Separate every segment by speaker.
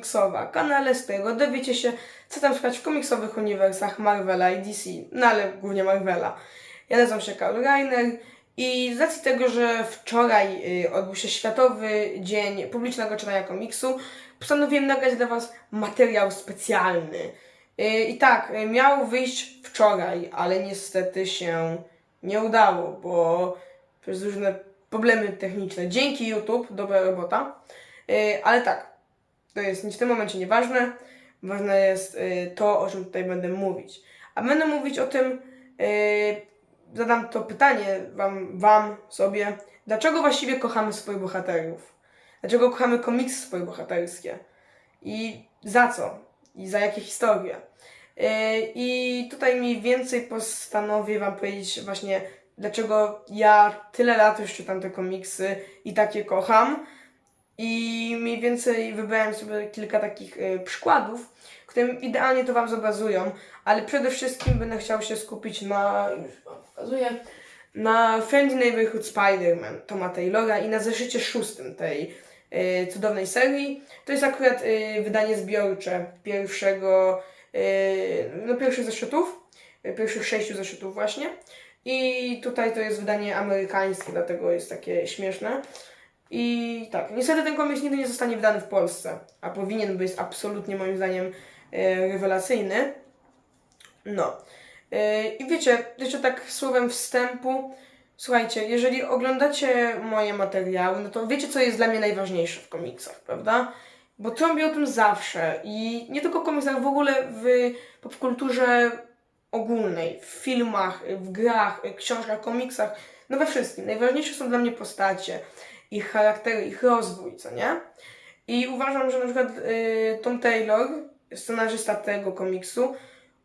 Speaker 1: Komiksowa, kanale, z którego dowiecie się, co tam słychać w komiksowych uniwersach Marvela i DC, no ale głównie Marvela. Ja nazywam się Karl Reiner i z racji tego, że wczoraj y, odbył się Światowy Dzień Publicznego Czytania Komiksu, postanowiłem nagrać dla Was materiał specjalny. Y, I tak, y, miał wyjść wczoraj, ale niestety się nie udało, bo przez różne problemy techniczne. Dzięki YouTube, dobra robota. Ale tak, to jest w tym momencie nieważne. Ważne jest y, to, o czym tutaj będę mówić. A będę mówić o tym, y, zadam to pytanie wam, wam sobie, dlaczego właściwie kochamy swoich bohaterów? Dlaczego kochamy komiksy swoje bohaterskie? I za co? I za jakie historie? Yy, I tutaj mniej więcej postanowię Wam powiedzieć właśnie, dlaczego ja tyle lat już czytam te komiksy i takie kocham. I mniej więcej wybrałem sobie kilka takich y, przykładów, które idealnie to Wam zobrazują, ale przede wszystkim będę chciał się skupić na, już Wam pokazuję, na Friendly Neighborhood Spider-Man Toma Taylora i na zeszycie szóstym tej y, cudownej serii. To jest akurat y, wydanie zbiorcze pierwszego, y, no pierwszych zeszytów, y, pierwszych sześciu zeszytów właśnie. I tutaj to jest wydanie amerykańskie, dlatego jest takie śmieszne. I tak, niestety ten komiks nigdy nie zostanie wydany w Polsce, a powinien, bo jest absolutnie moim zdaniem e, rewelacyjny. No. E, I wiecie, jeszcze tak słowem wstępu, słuchajcie, jeżeli oglądacie moje materiały, no to wiecie, co jest dla mnie najważniejsze w komiksach, prawda? Bo trąbię o tym zawsze i nie tylko w komiksach, w ogóle w popkulturze ogólnej, w filmach, w grach, książkach, komiksach, no we wszystkim. Najważniejsze są dla mnie postacie, ich charaktery, ich rozwój, co nie? I uważam, że na przykład y, Tom Taylor, scenarzysta tego komiksu,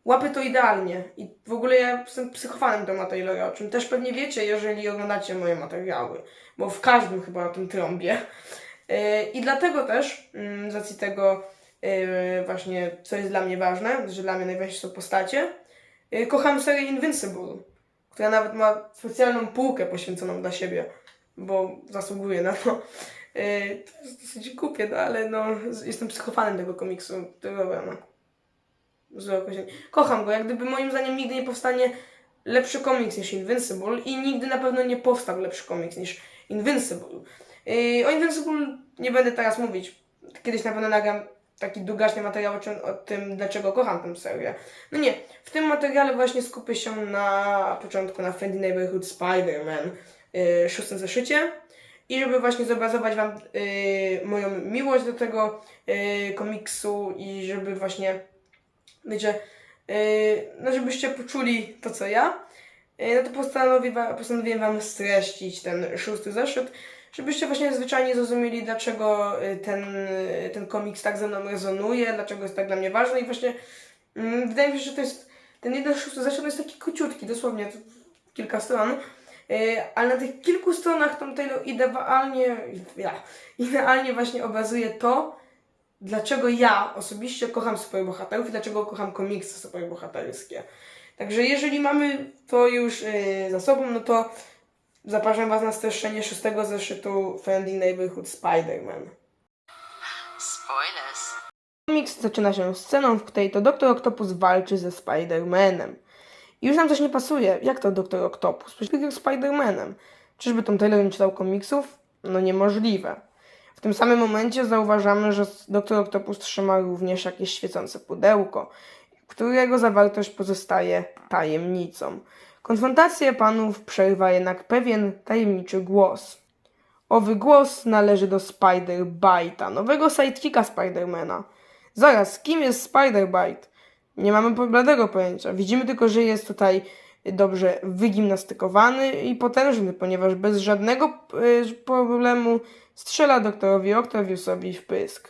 Speaker 1: łapie to idealnie. I w ogóle ja jestem psychofanem Toma Taylora, o czym też pewnie wiecie, jeżeli oglądacie moje materiały, bo w każdym chyba o tym trąbię. Y, I dlatego też, mm, z racji tego y, właśnie, co jest dla mnie ważne, że dla mnie najważniejsze są postacie, y, kocham serię Invincible, która nawet ma specjalną półkę poświęconą dla siebie, bo zasługuje na to. Y, To jest dosyć głupie, no, ale no, jestem psychofanem tego komiksu, tego no. Złe. Kocham go, jak gdyby moim zdaniem nigdy nie powstanie lepszy komiks niż Invincible i nigdy na pewno nie powstał lepszy komiks niż Invincible. Yy, o Invincible nie będę teraz mówić. Kiedyś na pewno nagram taki długaczny materiał o, czym, o tym, dlaczego kocham tę serię. No nie, w tym materiale właśnie skupię się na początku na Friendly Neighborhood Spider-Man szóstym zeszycie. I żeby właśnie zobrazować Wam yy, moją miłość do tego yy, komiksu i żeby właśnie, wiecie, no żebyście poczuli to co ja, no to postanowię, wa- postanowiłem Wam streścić ten szósty zeszyt, żebyście właśnie zwyczajnie zrozumieli, dlaczego ten, ten komiks tak ze mną rezonuje, dlaczego jest tak dla mnie ważny i właśnie mm, wydaje mi się, że to jest, ten jeden szósty zeszyt to jest taki króciutki, dosłownie kilka stron, ale na tych kilku stronach Tom Taylor idealnie, ja, idealnie właśnie obrazuje to, dlaczego ja osobiście kocham swoich bohaterów i dlaczego kocham komiksy swoje bohaterskie. Także jeżeli mamy to już yy, za sobą, no to zapraszam Was na streszczenie szóstego zeszytu Friendly Neighborhood Spider-Man.
Speaker 2: Spoilers.
Speaker 1: Komiks zaczyna się sceną, w której to Doktor Octopus walczy ze Spider-Manem. I już nam coś nie pasuje. Jak to Doktor Octopus? Przecież był Spider-Manem. Czyżby Tom Taylor nie czytał komiksów? No niemożliwe. W tym samym momencie zauważamy, że Doktor Octopus trzyma również jakieś świecące pudełko, którego zawartość pozostaje tajemnicą. Konfrontację panów przerywa jednak pewien tajemniczy głos. Owy głos należy do Spider-Bite'a, nowego sidekicka Spidermana. Zaraz, kim jest Spider-Bite? Nie mamy bladego pojęcia. Widzimy tylko, że jest tutaj dobrze wygimnastykowany i potężny, ponieważ bez żadnego y, problemu strzela doktorowi Octaviusowi w pysk.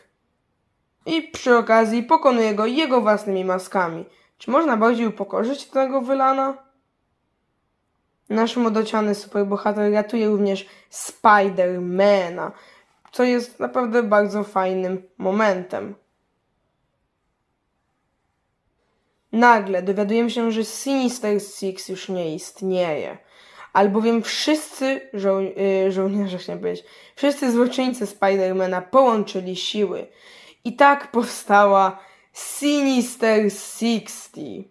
Speaker 1: I przy okazji pokonuje go jego własnymi maskami. Czy można bardziej upokorzyć tego wylana? Nasz młodociany superbohater ratuje również Spidermana, co jest naprawdę bardzo fajnym momentem. Nagle dowiadujemy się, że Sinister Six już nie istnieje. albowiem wszyscy żo y, żołnierze, chciałem powiedzieć, wszyscy złoczyńcy Spidermana połączyli siły. I tak powstała Sinister Sixty.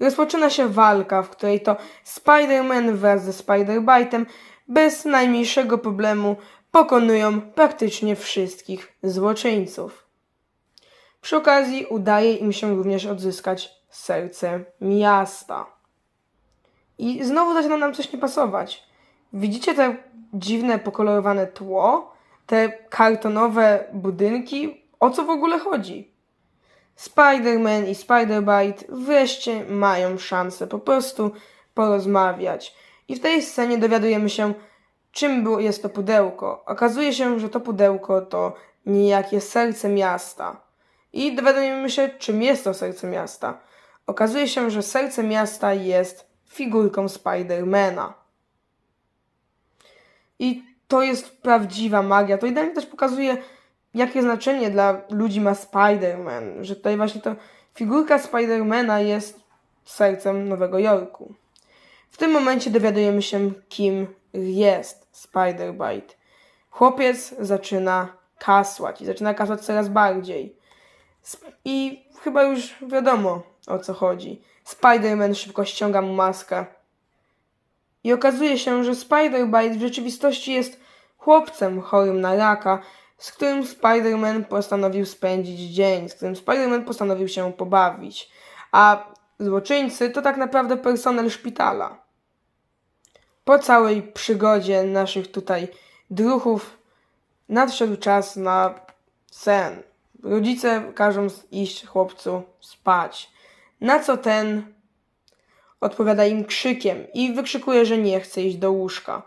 Speaker 1: Rozpoczyna się walka, w której to Spider-Man wraz ze Spider-Bite'em bez najmniejszego problemu pokonują praktycznie wszystkich złoczyńców. Przy okazji udaje im się również odzyskać serce miasta. I znowu zaczyna nam coś nie pasować. Widzicie te dziwne, pokolorowane tło? Te kartonowe budynki? O co w ogóle chodzi? Spider-Man i Spider-Bite wreszcie mają szansę po prostu porozmawiać. I w tej scenie dowiadujemy się, czym jest to pudełko. Okazuje się, że to pudełko to niejakie serce miasta. I dowiadujemy się, czym jest to serce miasta. Okazuje się, że serce miasta jest figurką Spidermana. I to jest prawdziwa magia. To idealnie też pokazuje, jakie znaczenie dla ludzi ma Spider-Man. Że tutaj właśnie to figurka Spidermana jest sercem Nowego Jorku. W tym momencie dowiadujemy się, kim jest Spider-Bite. Chłopiec zaczyna kasłać i zaczyna kasłać coraz bardziej. I chyba już wiadomo o co chodzi. Spider-Man szybko ściąga mu maskę. I okazuje się, że Spider-Bite w rzeczywistości jest chłopcem chorym na raka, z którym Spider-Man postanowił spędzić dzień, z którym Spider-Man postanowił się pobawić. A złoczyńcy to tak naprawdę personel szpitala. Po całej przygodzie naszych tutaj druchów nadszedł czas na sen. Rodzice każą iść chłopcu spać. Na co ten odpowiada im krzykiem i wykrzykuje, że nie chce iść do łóżka.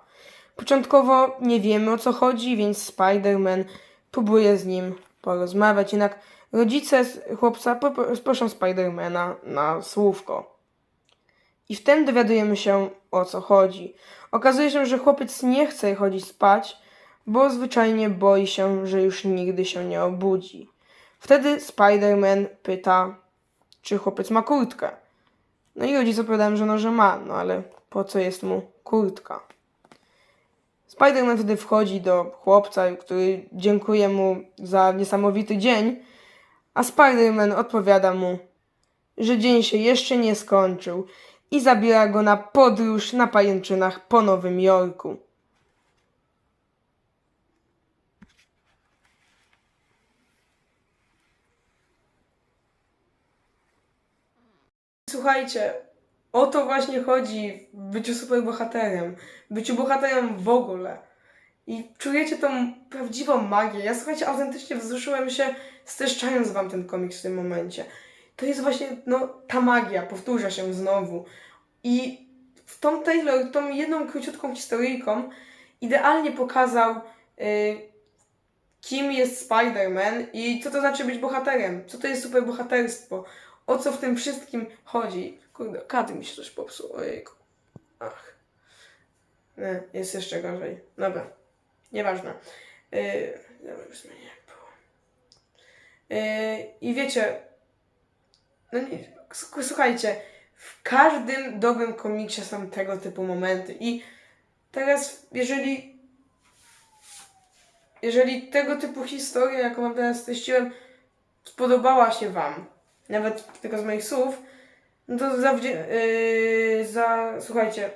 Speaker 1: Początkowo nie wiemy o co chodzi, więc Spider-Man próbuje z nim porozmawiać, jednak rodzice chłopca proszą Spidermana na słówko. I wtedy dowiadujemy się o co chodzi. Okazuje się, że chłopiec nie chce chodzić spać, bo zwyczajnie boi się, że już nigdy się nie obudzi. Wtedy Spider-Man pyta, czy chłopiec ma kurtkę. No i rodzice odpowiadają, że no, że ma, no ale po co jest mu kurtka? Spider-Man wtedy wchodzi do chłopca, który dziękuje mu za niesamowity dzień, a Spider-Man odpowiada mu, że dzień się jeszcze nie skończył i zabiera go na podróż na pajęczynach po Nowym Jorku. Słuchajcie, o to właśnie chodzi w byciu superbohaterem, byciu bohaterem w ogóle. I czujecie tą prawdziwą magię. Ja słuchajcie, autentycznie wzruszyłem się, streszczając wam ten komiks w tym momencie. To jest właśnie, no, ta magia, powtórza się znowu. I w tą Taylor, tą jedną króciutką historyjką idealnie pokazał, y, kim jest Spider-Man i co to znaczy być bohaterem, co to jest superbohaterstwo, o co w tym wszystkim chodzi. Kurde, katy mi się coś popsuł, ojejku. Ach. Nie, jest jeszcze gorzej. Dobra, nieważne. Yy, dobra, już zmienię było. Yy, I wiecie, no nie, słuchajcie, w każdym dobrym komiksie są tego typu momenty i teraz, jeżeli jeżeli tego typu historia, jaką wam teraz streściłem, spodobała się wam, nawet tylko z moich słów, no to za, yy, za słuchajcie,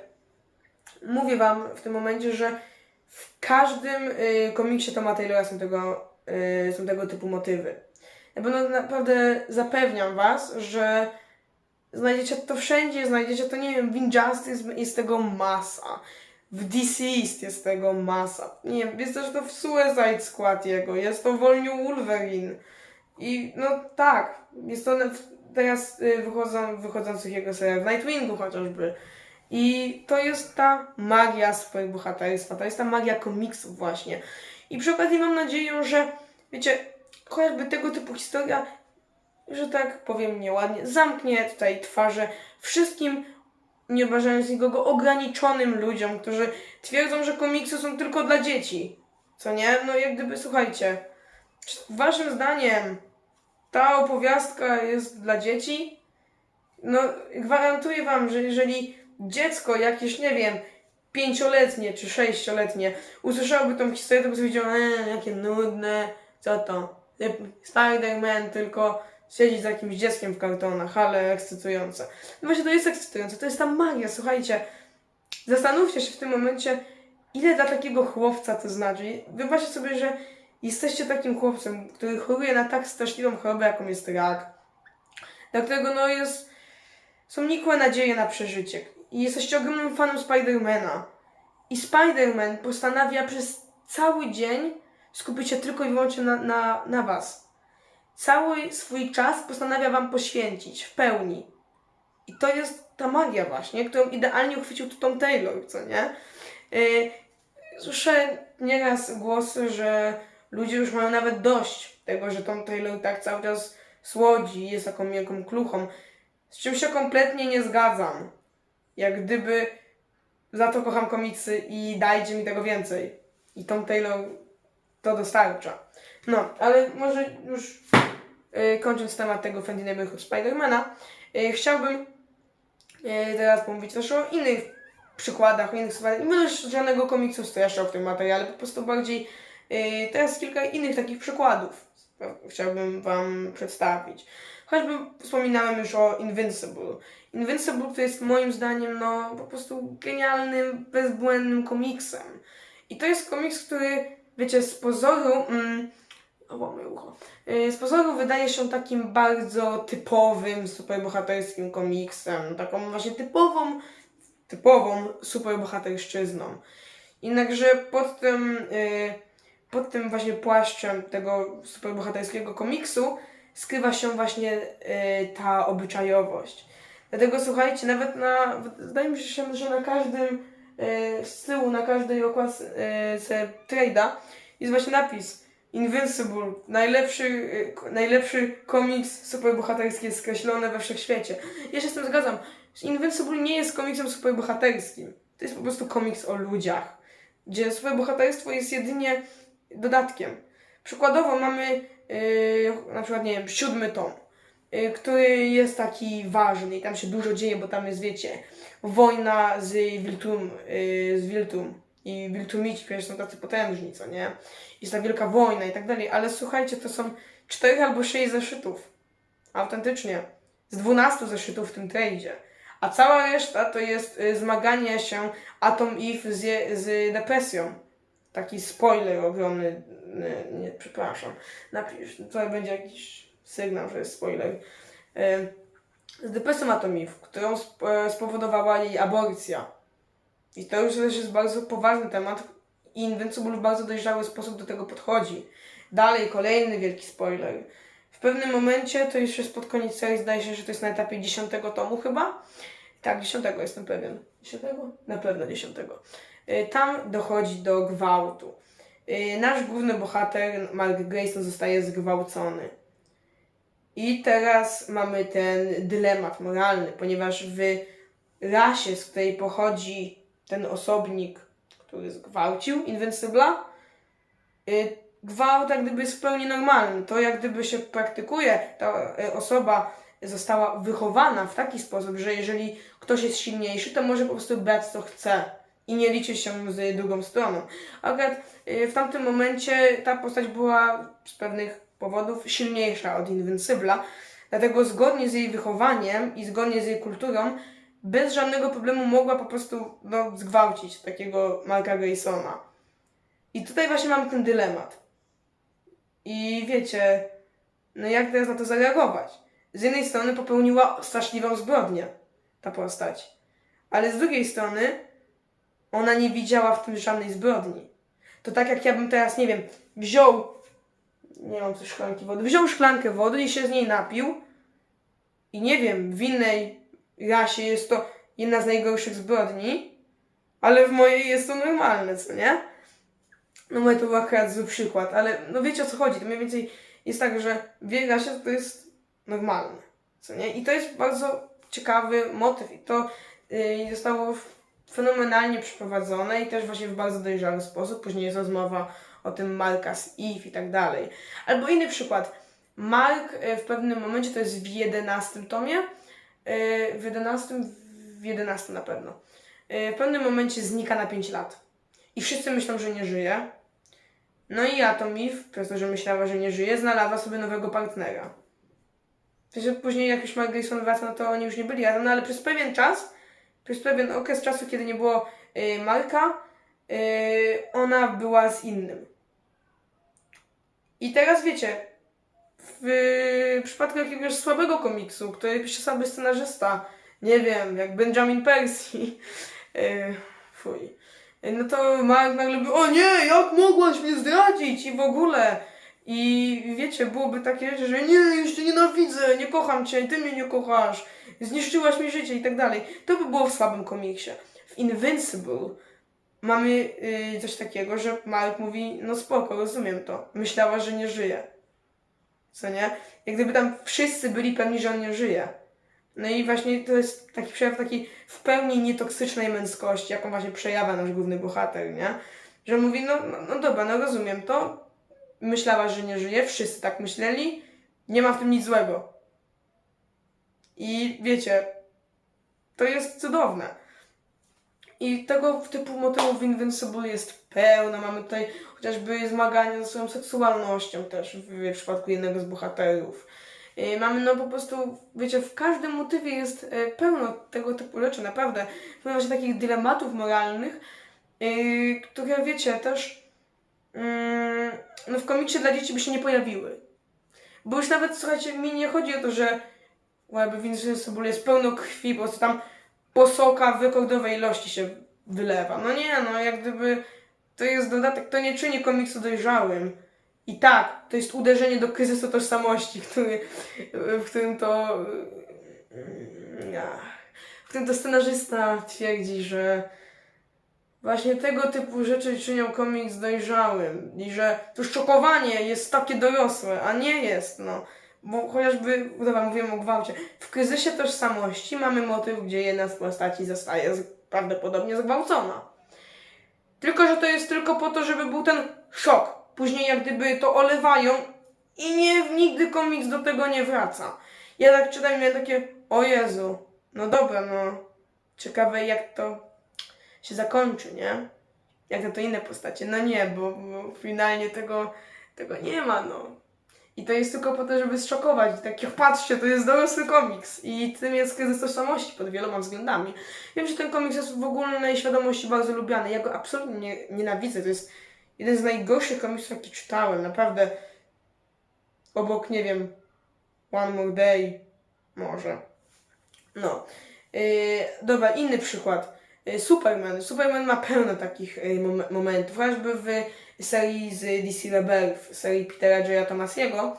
Speaker 1: mówię wam w tym momencie, że w każdym yy, komiksie Toma Taylora są tego, yy, są tego typu motywy. Ja no, naprawdę zapewniam was, że znajdziecie to wszędzie, znajdziecie to, nie wiem, w Injustice jest tego masa. W Deceased jest tego masa. Nie wiem, jest też to w Suicide Squad jego, jest to w All New Wolverine. I no tak, jest w- teraz y, wychodzą, wychodzących jego serial w Nightwingu chociażby. I to jest ta magia superbohaterstwa, to jest ta magia komiksów właśnie. I przy okazji mam nadzieję, że wiecie, chociażby tego typu historia, że tak powiem nieładnie, zamknie tutaj twarze wszystkim nie obrażając nikogo, ograniczonym ludziom, którzy twierdzą, że komiksy są tylko dla dzieci. Co nie? No jak gdyby, słuchajcie, waszym zdaniem ta opowiastka jest dla dzieci? No, gwarantuję wam, że jeżeli dziecko jakieś, nie wiem, pięcioletnie czy sześcioletnie usłyszałoby tą historię, to by sobie powiedział, eee, jakie nudne, co to? Spider-Man tylko siedzi z jakimś dzieckiem w kartonach, ale ekscytujące. No właśnie to jest ekscytujące, to jest ta magia, słuchajcie. Zastanówcie się w tym momencie, ile dla takiego chłopca to znaczy. Wyobraźcie sobie, że jesteście takim chłopcem, który choruje na tak straszliwą chorobę, jaką jest rak, dla którego no jest, są nikłe nadzieje na przeżycie. I jesteście ogromnym fanem Spidermana. I Spider-Man postanawia przez cały dzień skupić się tylko i wyłącznie na, na, na was. Cały swój czas postanawia wam poświęcić w pełni. I to jest ta magia właśnie, którą idealnie uchwycił tu Tom Taylor, co nie? Yy, słyszę nieraz głosy, że ludzie już mają nawet dość tego, że Tom Taylor tak cały czas słodzi, jest taką miękką kluchą. Z czym się kompletnie nie zgadzam. Jak gdyby za to kocham komiksy i dajcie mi tego więcej. I Tom Taylor to dostarcza. No, ale może już yy, kończąc temat tego Friendly Neighborhood Spidermana, yy, chciałbym yy, teraz pomówić też o innych przykładach, o innych sytuacjach. Nie będę żadnego komiksu streszczał w tym materiale, po prostu bardziej teraz kilka innych takich przykładów chciałbym Wam przedstawić. Choćby wspominałem już o Invincible. Invincible to jest moim zdaniem no po prostu genialnym, bezbłędnym komiksem. I to jest komiks, który, wiecie, z pozoru... Mm, o, moje ucho. Yy, Z pozoru wydaje się takim bardzo typowym, superbohaterskim komiksem. Taką właśnie typową, typową superbohaterszczyzną. Jednakże pod tym, yy, pod tym właśnie płaszczem tego superbohaterskiego komiksu skrywa się właśnie yy, ta obyczajowość. Dlatego słuchajcie, nawet na, zdaje mi się, że na każdym yy, z tyłu, na każdej okładce yy, trade'a jest właśnie napis Invincible, najlepszy, ko- najlepszy komiks superbohaterski skreślony we wszechświecie. Ja się z tym zgadzam. Invincible nie jest komiksem superbohaterskim. To jest po prostu komiks o ludziach, gdzie superbohaterstwo jest jedynie dodatkiem. Przykładowo mamy yy, na przykład, nie wiem, siódmy tom, yy, który jest taki ważny i tam się dużo dzieje, bo tam jest, wiecie, wojna z Wiltum, yy, z Wiltum i Wiltumici przecież są tacy potężni, co nie? Jest ta wielka wojna i tak dalej, ale słuchajcie, to są cztery albo sześć zeszytów. Autentycznie. Z 12 zeszytów w tym tradzie. A cała reszta to jest y, zmaganie się Atom Eve z, z depresją. Taki spoiler ogromny. Nie, nie przepraszam. Napisz, tutaj będzie jakiś sygnał, że jest spoiler. Y, Z depresją Atom Eve, którą e, spowodowała jej aborcja. I to już też jest bardzo poważny temat. I Invincible w bardzo dojrzały sposób do tego podchodzi. Dalej, kolejny wielki spoiler. W pewnym momencie, to już jest pod koniec serii, zdaje się, że to jest na etapie 10 tomu chyba. Tak, 10 jestem pewien. 10? Na pewno 10. Y, Tam dochodzi do gwałtu. Y, Nasz główny bohater, Mark Grayson, zostaje zgwałcony. I teraz mamy ten dylemat moralny, ponieważ w rasie, z której pochodzi ten osobnik, który zgwałcił Invincibla, y, gwałt jak gdyby jest w pełni normalny. To jak gdyby się praktykuje, ta osoba została wychowana w taki sposób, że jeżeli ktoś jest silniejszy, to może po prostu brać co chce i nie liczy się z drugą stroną. Akurat y, w tamtym momencie ta postać była z pewnych powodów silniejsza od Invincibla, dlatego zgodnie z jej wychowaniem i zgodnie z jej kulturą bez żadnego problemu mogła po prostu no, zgwałcić takiego Marka Graysona. I tutaj właśnie mamy ten dylemat. I wiecie, no jak teraz na to zareagować? Z jednej strony popełniła straszliwą zbrodnię ta postać, ale z drugiej strony ona nie widziała w tym żadnej zbrodni. To tak jak ja bym teraz, nie wiem, wziął, nie mam tu szklanki wody, wziął szklankę wody i się z niej napił i nie wiem, w innej rasie jest to jedna z najgorszych zbrodni, ale w mojej jest to normalne, co nie? No moje to był akurat zły przykład, ale no wiecie o co chodzi. To mniej więcej jest tak, że w jej rasie to jest normalne, co nie? I to jest bardzo ciekawy motyw i to yy, zostało fenomenalnie przeprowadzone i też właśnie w bardzo dojrzały sposób. Później jest rozmowa o tym Marka z Eve i tak dalej. Albo inny przykład. Mark y, w pewnym momencie, to jest w 11 tomie, y, w 11, w w 11 na pewno. Yy, w pewnym momencie znika na 5 lat. I wszyscy myślą, że nie żyje. No i Atomiv, przez to, że myślała, że nie żyje, znalazła sobie nowego partnera. Że później jak już Mark Grayson wraca, no to oni już nie byli razem, no ale przez pewien czas, przez pewien okres czasu, kiedy nie było yy, Marka, yy, ona była z innym. I teraz wiecie, w przypadku jakiegoś słabego komiksu, który pisze słaby scenarzysta, nie wiem, jak Benjamin Percy, yy, fuj, no to Mark nagle by, o nie, jak mogłaś mnie zdradzić i w ogóle. I wiecie, byłoby takie że nie, cię nienawidzę, nie kocham cię, ty mnie nie kochasz, zniszczyłaś mi życie i tak dalej. To by było w słabym komiksie. W Invincible mamy yy, coś takiego, że Mark mówi, no spoko, rozumiem to. Myślała, że nie żyje. Co nie? Jak gdyby tam wszyscy byli pewni, że on nie żyje. No i właśnie to jest taki przejaw takiej w pełni nietoksycznej męskości, jaką właśnie przejawia nasz główny bohater, nie? Że mówi, no, no, no dobra, no rozumiem to. Myślała, że nie żyje, wszyscy tak myśleli. Nie ma w tym nic złego. I wiecie, to jest cudowne. I tego typu motywów Invincible jest pełno. Mamy tutaj chociażby zmagania ze swoją seksualnością też w, w przypadku jednego z bohaterów. Yy, mamy no po prostu, wiecie, w każdym motywie jest e, pełno tego typu rzeczy, naprawdę. Pełno właśnie takich dylematów moralnych, yy, które wiecie też no w komiksie dla dzieci by się nie pojawiły. Bo już nawet, słuchajcie, mi nie chodzi o to, że jakby w Invincible jest pełno krwi, prostu tam posoka w rekordowej ilości się wylewa. No nie, no jak gdyby to jest dodatek, to nie czyni komiksu dojrzałym. I tak, to jest uderzenie do kryzysu tożsamości, który, w którym to w którym to scenarzysta twierdzi, że właśnie tego typu rzeczy czynią komiks dojrzałym i że to szokowanie jest takie dorosłe, a nie jest, no. Bo chociażby, dobra, mówiłem o gwałcie, w kryzysie tożsamości mamy motyw, gdzie jedna z postaci zostaje z, prawdopodobnie zgwałcona. Tylko, że to jest tylko po to, żeby był ten szok. Później jak gdyby to olewają i nie, nigdy komiks do tego nie wraca. Ja tak czytam i miałem takie, o Jezu, no dobra, no, ciekawe jak to się zakończy, nie? Jak na to inne postacie. No nie, bo, bo finalnie tego, tego nie ma, no. I to jest tylko po to, żeby zszokować. Tak, patrzcie, to jest dorosły komiks. I tym jest kryzys tożsamości pod wieloma względami. Wiem, że ten komiks jest w ogólnej świadomości bardzo lubiany. Ja go absolutnie nie, nienawidzę. To jest jeden z najgorszych komiksów, jaki czytałem. Naprawdę. Obok, nie wiem, One More Day. Może. No. Yy, dobra, inny przykład. Yy, Superman. Superman ma pełno takich yy, mom momentów. Chociażby w serii z DC w serii Petera J. Tomasiego.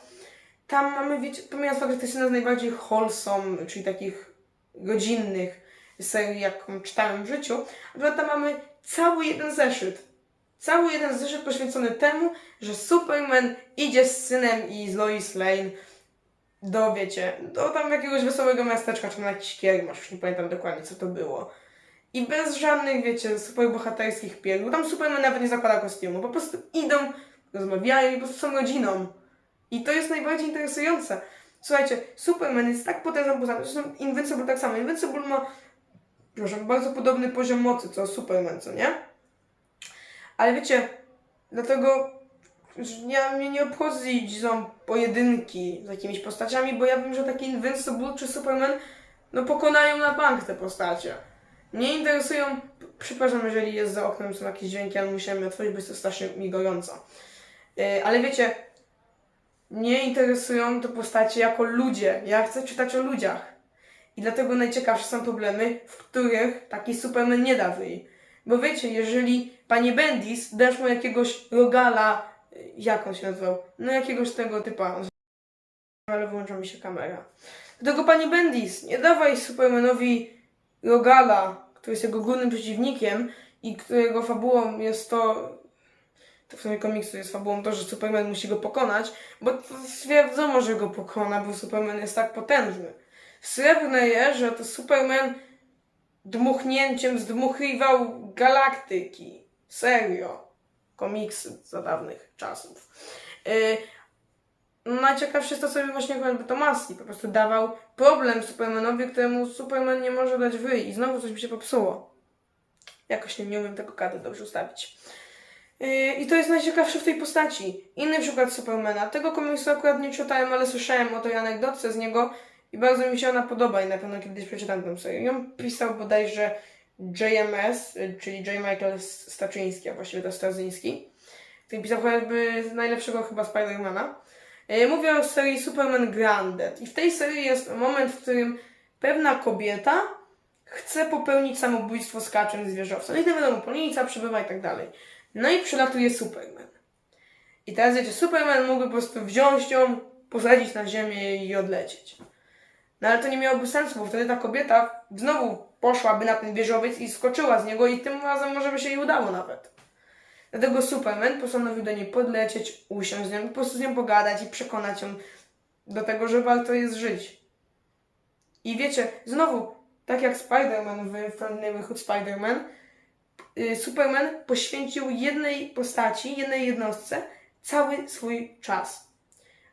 Speaker 1: Tam mamy, wiecie, pomijając fakt, że to jest jedna z najbardziej wholesome, czyli takich godzinnych serii, jaką czytałem w życiu, że tam mamy cały jeden zeszyt. Cały jeden zeszyt poświęcony temu, że Superman idzie z synem i z Lois Lane do, wiecie, do tam jakiegoś wesołego miasteczka, czy na jakiś kiermasz, już nie pamiętam dokładnie, co to było. I bez żadnych, wiecie, superbohaterskich pierdół. Tam Superman nawet nie zakłada kostiumu. Po prostu idą, rozmawiają i po prostu są rodziną. I to jest najbardziej interesujące. Słuchajcie, Superman jest tak potężną postacią. Zresztą Invincible tak samo. Invincible ma, proszę, bardzo podobny poziom mocy co Superman, co nie? Ale wiecie, dlatego ja mnie nie obchodzi są pojedynki z jakimiś postaciami, bo ja wiem, że taki Invincible czy Superman no pokonają na bank te postacie. Nie interesują, przepraszam, jeżeli jest za oknem, są jakieś dźwięki, ale musiałem je otworzyć, bo jest to strasznie mi gorąco. Yy, ale wiecie, nie interesują to postacie jako ludzie. Ja chcę czytać o ludziach. I dlatego najciekawsze są problemy, w których taki Superman nie da wyjść. Bo wiecie, jeżeli pani Bendis dasz mu jakiegoś rogala, yy, jak on się nazywał? No jakiegoś tego typa. Ale wyłącza mi się kamera. Dlatego pani Bendis, nie dawaj Supermanowi rogala, który jest jego głównym przeciwnikiem i którego fabułą jest to, to w sumie komiksu jest fabułą to, że Superman musi go pokonać, bo stwierdzono, że go pokona, bo Superman jest tak potężny. Srebrne jest, że to Superman dmuchnięciem zdmuchiwał galaktyki. Serio. Komiksy za dawnych czasów. Yy, najciekawsze jest to, co właśnie chociażby Tomaski po prostu dawał problem Supermanowi, któremu Superman nie może dać wyj i znowu coś mi się popsuło. Jakoś nie, nie umiem tego kadru dobrze ustawić. Yy, I to jest najciekawsze w tej postaci. Inny przykład Supermana. Tego komiksu akurat nie czytałem, ale słyszałem o tej anegdotce z niego i bardzo mi się ona podoba i na pewno kiedyś przeczytam tę serię. Ją pisał bodajże JMS, y, czyli J. Michael Staczyński, a właściwie to Starzyński. Który pisał chociażby najlepszego chyba Spidermana. Yy, Mówię o serii Superman Grounded. I w tej serii jest moment, w którym pewna kobieta chce popełnić samobójstwo z wieżowca. No i nie wiadomo, policja przybywa i tak dalej. No i przylatuje Superman. I teraz wiecie, Superman mógłby po prostu wziąć ją, posadzić na ziemię i odlecieć. No ale to nie miałoby sensu, bo wtedy ta kobieta znowu poszłaby na ten wieżowiec i skoczyła z niego i tym razem może by się jej udało nawet. Dlatego Superman postanowił do niej podlecieć, usiąść z nią, po prostu z nią pogadać i przekonać ją do tego, że warto jest żyć. I wiecie, znowu, tak jak Spider-Man w Friendly Neighborhood Spider-Man, y, Superman poświęcił jednej postaci, jednej jednostce cały swój czas.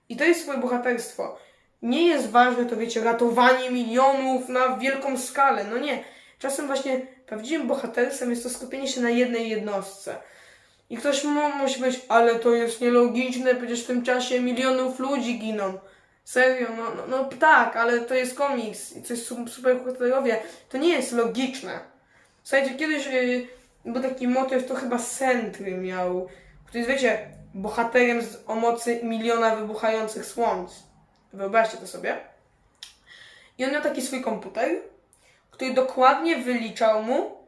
Speaker 1: I to jest swoje bohaterstwo. Nie jest ważne to, wiecie, ratowanie milionów na wielką skalę. No nie. Czasem właśnie prawdziwym bohaterstwem jest to skupienie się na jednej jednostce. I ktoś mu musi powiedzieć, ale to jest nielogiczne, przecież w tym czasie milionów ludzi giną. Serio, no, no, no tak, ale to jest komiks i to jest su- superbohaterowie. To nie jest logiczne. Słuchajcie, kiedyś yy, był taki motyw, to chyba Sentry miał, który jest, wiecie, bohaterem z, o mocy miliona wybuchających słońc. Wyobraźcie to sobie. I on miał taki swój komputer, który dokładnie wyliczał mu,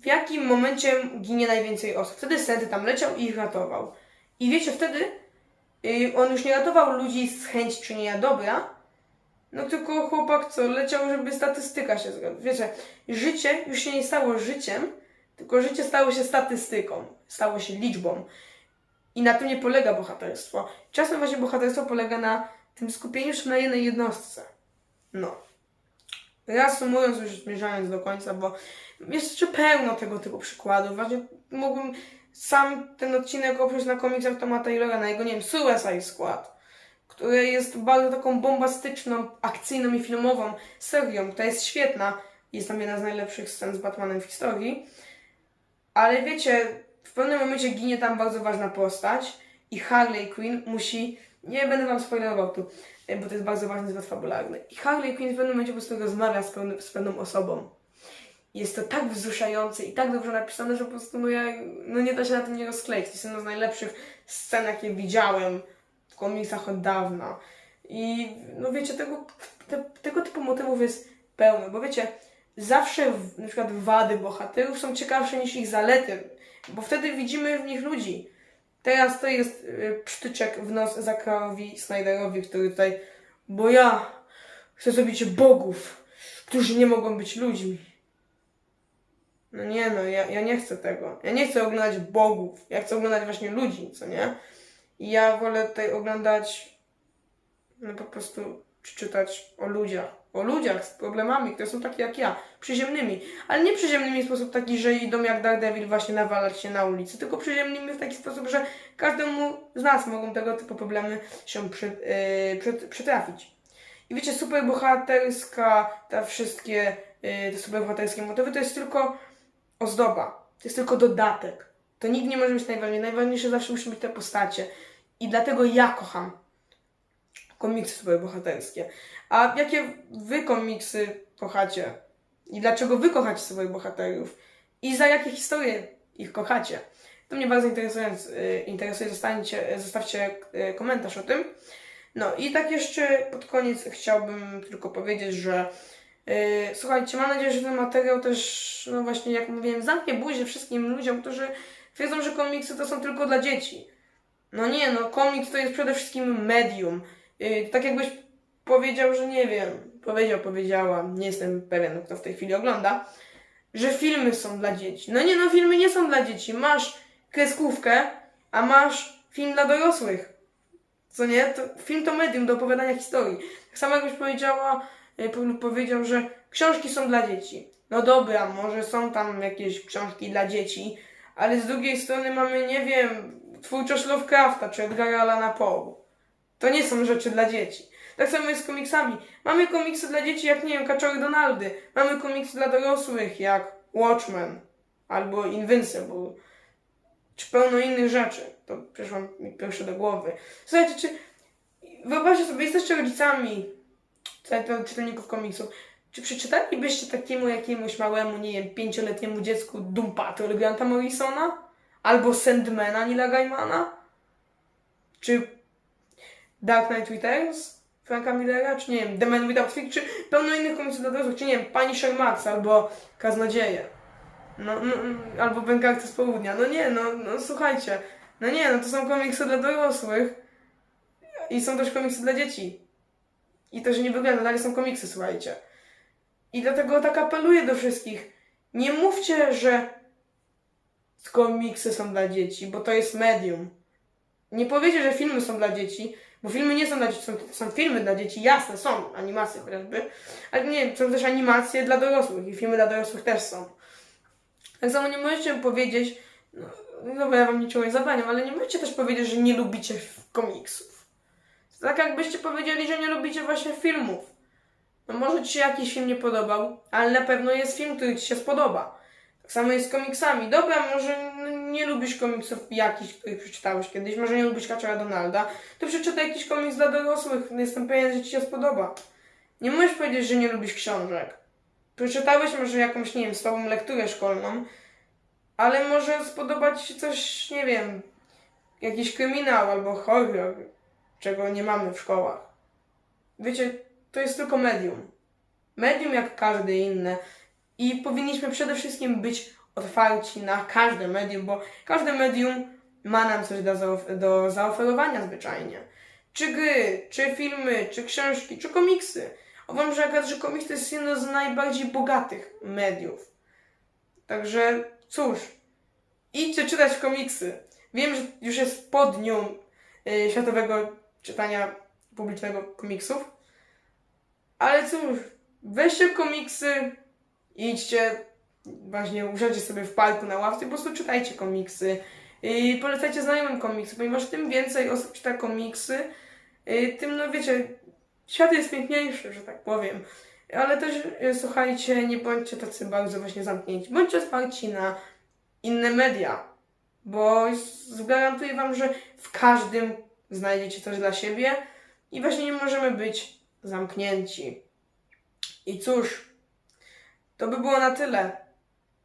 Speaker 1: w jakim momencie ginie najwięcej osób. Wtedy Sentry tam leciał i ich ratował. I wiecie, wtedy yy, on już nie ratował ludzi z chęci czynienia dobra, no tylko chłopak co, leciał, żeby statystyka się zgadza. Wiecie, życie już się nie stało życiem, tylko życie stało się statystyką, stało się liczbą. I na tym nie polega bohaterstwo. Czasem właśnie bohaterstwo polega na tym skupieniu się na jednej jednostce. No. Reasumując, już zmierzając do końca, bo jest jeszcze pełno tego typu przykładów. Właśnie mógłbym sam ten odcinek oprzeć na komiksach Toma Taylora, na jego, nie wiem, Suicide Squad, które jest bardzo taką bombastyczną, akcyjną i filmową serią, która jest świetna. Jest tam jedna z najlepszych scen z Batmanem w historii. Ale wiecie, w pewnym momencie ginie tam bardzo ważna postać i Harley Quinn musi. Nie będę wam spoilerował tu, e, bo to jest bardzo ważny zwrot fabularny. I Harley Quinn w pewnym momencie po prostu rozmawia z, pełny, z pewną osobą. Jest to tak wzruszające i tak dobrze napisane, że po prostu no, ja, no nie da się na tym nie rozkleić. To jest jedna z najlepszych scen, jakie widziałem w komiksach od dawna. I no wiecie, tego, te, tego typu motywów jest pełno, bo wiecie, zawsze w, na przykład wady bohaterów są ciekawsze niż ich zalety, bo wtedy widzimy w nich ludzi. Teraz to jest y, przytyczek w nos Zackarowi Snyderowi, który tutaj, bo ja chcę zrobić bogów, którzy nie mogą być ludźmi. No nie no, ja, ja nie chcę tego. Ja nie chcę oglądać bogów. Ja chcę oglądać właśnie ludzi, co nie? I ja wolę tutaj oglądać no po prostu czytać o ludziach. O ludziach z problemami, które są takie jak ja, przyziemnymi. Ale nie przyziemnymi w sposób taki, że idą jak Daredevil właśnie nawalać się na ulicy, tylko przyziemnymi w taki sposób, że każdemu z nas mogą tego typu problemy się przy, yy, przy, przytrafić. I wiecie, superbohaterska, te wszystkie yy, te superbohaterskie motywy to jest tylko ozdoba. To jest tylko dodatek. To nigdy nie może być najważniejsze. Najważniejsze zawsze muszą być te postacie. I dlatego ja kocham komiksy superbohaterskie. A jakie wy komiksy kochacie? I dlaczego wy kochacie swoich bohaterów? I za jakie historie ich kochacie? To mnie bardzo interesuje, y, interesuje zostańcie, zostawcie y, komentarz o tym. No i tak jeszcze pod koniec chciałbym tylko powiedzieć, że yy, słuchajcie, mam nadzieję, że ten materiał też, no właśnie jak mówiłem, zamknie buzię wszystkim ludziom, którzy twierdzą, że komiksy to są tylko dla dzieci. No nie, no komiks to jest przede wszystkim medium. Yy, tak jakbyś powiedział, że nie wiem, powiedział, powiedziała, nie jestem pewien, kto w tej chwili ogląda, że filmy są dla dzieci. No nie, no filmy nie są dla dzieci. Masz kreskówkę, a masz film dla dorosłych. Co nie? To, film to medium do opowiadania historii. Tak samo jakbyś powiedziała, y, powiedział, że książki są dla dzieci. No dobra, może są tam jakieś książki dla dzieci, ale z drugiej strony mamy, nie wiem, twórczość Lovecrafta czy Edgara Allana Poe. To nie są rzeczy dla dzieci. Tak samo jest z komiksami. Mamy komiksy dla dzieci jak, nie wiem, Kaczory Donaldy. Mamy komiksy dla dorosłych jak Watchmen albo Invincible. Czy pełno innych rzeczy. To przyszło mi pierwsze do głowy. Słuchajcie, czy... Wyobraźcie sobie, jesteście rodzicami czytelników komiksów. Czy przeczytalibyście takiemu jakiemuś małemu, nie wiem, pięcioletniemu dziecku Doom Patrol Granta Morrisona? Albo Sandmana Nila Gaimana? Czy Dark Knight Returns Franka Millera? Czy nie wiem, The Man Without Fear? Czy pełno innych komiksów dla dorosłych? Czy nie wiem, Punisher Max albo Kaznodzieje? No, no, no, albo Bękarty z Południa. No nie, no, no słuchajcie. No nie, no to są komiksy dla dorosłych. I są też komiksy dla dzieci. I to, że nie wygląda, dalej są komiksy, słuchajcie. I dlatego tak apeluję do wszystkich. Nie mówcie, że komiksy są dla dzieci, bo to jest medium. Nie powiecie, że filmy są dla dzieci, bo filmy nie są dla dzieci, są, są filmy dla dzieci, jasne, są, animacje chociażby, ale nie, są też animacje dla dorosłych i filmy dla dorosłych też są. Tak samo nie możecie powiedzieć, no, no bo ja wam niczego nie zabraniam, ale nie możecie też powiedzieć, że nie lubicie komiksów. Tak jakbyście powiedzieli, że nie lubicie właśnie filmów. No może ci się jakiś film nie podobał, ale na pewno jest film, który ci się spodoba. Tak samo jest z komiksami. Dobra, może nie lubisz komiksów jakichś, których przeczytałeś kiedyś, może nie lubisz Kaczora Donalda, to przeczytaj jakiś komiks dla dorosłych, jestem pewien, że ci się spodoba. Nie możesz powiedzieć, że nie lubisz książek. Przeczytałeś może jakąś, nie wiem, słabą lekturę szkolną, ale może spodobać się coś, nie wiem, jakiś kryminał albo horror, czego nie mamy w szkołach. Wiecie, to jest tylko medium. Medium jak każde inne. I powinniśmy przede wszystkim być otwarci na każde medium, bo każde medium ma nam coś do, zaof- do zaoferowania zwyczajnie. Czy gry, czy filmy, czy książki, czy komiksy. Uważam, że akurat, że komiks to jest jedno z najbardziej bogatych mediów. Także cóż, idźcie czytać komiksy. Wiem, że już jest po dniu y, Światowego Czytania Publicznego Komiksów. Ale cóż, weźcie komiksy, idźcie, właśnie usiądźcie sobie w parku na ławce po prostu czytajcie komiksy. I polecajcie znajomym komiksy, ponieważ tym więcej osób czyta komiksy, y, tym, no wiecie, świat jest piękniejszy, że tak powiem. Ale też, y, słuchajcie, nie bądźcie tacy bardzo właśnie zamknięci. Bądźcie otwarci na inne media, bo zagarantuję wam, że w każdym znajdziecie coś dla siebie i właśnie nie możemy być zamknięci. I cóż, to by było na tyle.